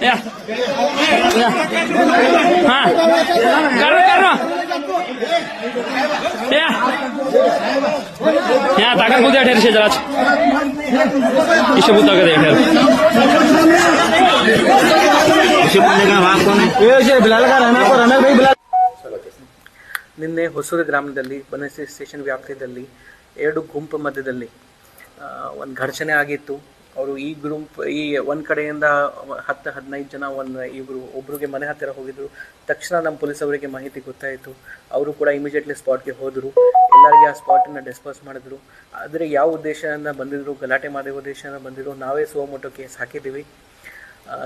Ya. Ya. হ্যাঁ টাকা কোথায় ঢের সে যারা এসব টাকা দেয় ঢের ನಿನ್ನೆ ಹೊಸೂರು ಗ್ರಾಮದಲ್ಲಿ ಬನಸಿ ಸ್ಟೇಷನ್ ವ್ಯಾಪ್ತಿಯಲ್ಲಿ ಎರಡು ಗುಂಪು ಮಧ್ಯದಲ್ಲಿ ಒಂದು ಘರ್ಷಣೆ ಆಗಿತ್ತು. ಅವರು ಈ ಗ್ರೂಪ್ ಈ ಒಂದು ಕಡೆಯಿಂದ ಹತ್ತು ಹದಿನೈದು ಜನ ಒಂದು ಇವರು ಒಬ್ಬರಿಗೆ ಮನೆ ಹತ್ತಿರ ಹೋಗಿದ್ರು. ತಕ್ಷಣ ನಮ್ಮ ಪೊಲೀಸ್ ಅವರಿಗೆ ಮಾಹಿತಿ ಗೊತ್ತಾಯಿತು. ಅವರು ಕೂಡ ಇಮಿಡಿಯೇಟ್ಲಿ ಸ್ಪಾಟ್ಗೆ ಹೋದರು. ಎಲ್ಲರಿಗೆ ಆ ಸ್ಪಾಟನ್ನು ಡಿಸ್ಪೋಸ್ ಮಾಡಿದ್ರು. ಆದರೆ ಯಾವ ಉದ್ದೇಶದಿಂದ ಬಂದಿದ್ರು, ಗಲಾಟೆ ಮಾಡಿರೋ ಉದ್ದೇಶದಿಂದ ಬಂದಿದ್ರು, ನಾವೇ ಸೋಮೋಟೋ ಕೇಸ್ ಹಾಕಿದ್ದೀವಿ.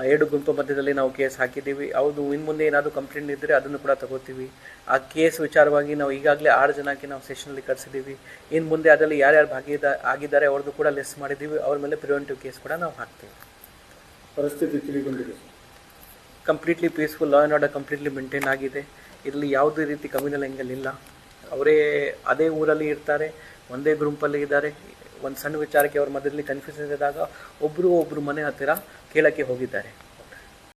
ಎರಡು ಗುಂಪು ಮಧ್ಯದಲ್ಲಿ ನಾವು ಕೇಸ್ ಹಾಕಿದ್ದೀವಿ. ಹೌದು ಇನ್ನು ಮುಂದೆ ಏನಾದರೂ ಕಂಪ್ಲೇಂಟ್ ಇದ್ದರೆ ಅದನ್ನು ಕೂಡ ತಗೋತೀವಿ. ಆ ಕೇಸ್ ವಿಚಾರವಾಗಿ ನಾವು ಈಗಾಗಲೇ ಆರು ಜನಕ್ಕೆ ನಾವು ಸೆಷನಲ್ಲಿ ಕರೆಸಿದ್ದೀವಿ. ಇನ್ನು ಮುಂದೆ ಅದರಲ್ಲಿ ಯಾರ್ಯಾರು ಭಾಗಿದ ಆಗಿದ್ದಾರೆ ಅವ್ರದ್ದು ಕೂಡ ಲೆಸ್ ಮಾಡಿದ್ದೀವಿ. ಅವ್ರ ಮೇಲೆ ಪ್ರಿವೆಂಟಿವ್ ಕೇಸ್ ಕೂಡ ನಾವು ಹಾಕ್ತೀವಿ. ಪರಿಸ್ಥಿತಿ ತಿಳಿಗೊಂಡಿದೆ. Completely peaceful law and order completely maintain ಆಗಿದೆ. ಇದರಲ್ಲಿ ಯಾವುದೇ ರೀತಿ ಕಮ್ಯುನಲ್ ಎಂಗಲ್ ಇಲ್ಲ. ಅವರೇ ಅದೇ ಊರಲ್ಲಿ ಇರ್ತಾರೆ ಒಂದೇ ಗ್ರೂಪಲ್ಲಿ ಇದ್ದಾರೆ. ಒಂದು ಸಣ್ಣ ವಿಚಾರಕ್ಕೆ ಅವ್ರ ಮಧ್ಯದಲ್ಲಿ ಕನ್ಫ್ಯೂಷನ್ ಇದ್ದಾಗ ಒಬ್ಬರು ಒಬ್ಬರು ಮನೆ ಹತ್ತಿರ ಕೇಳಕ್ಕೆ ಹೋಗಿದ್ದಾರೆ.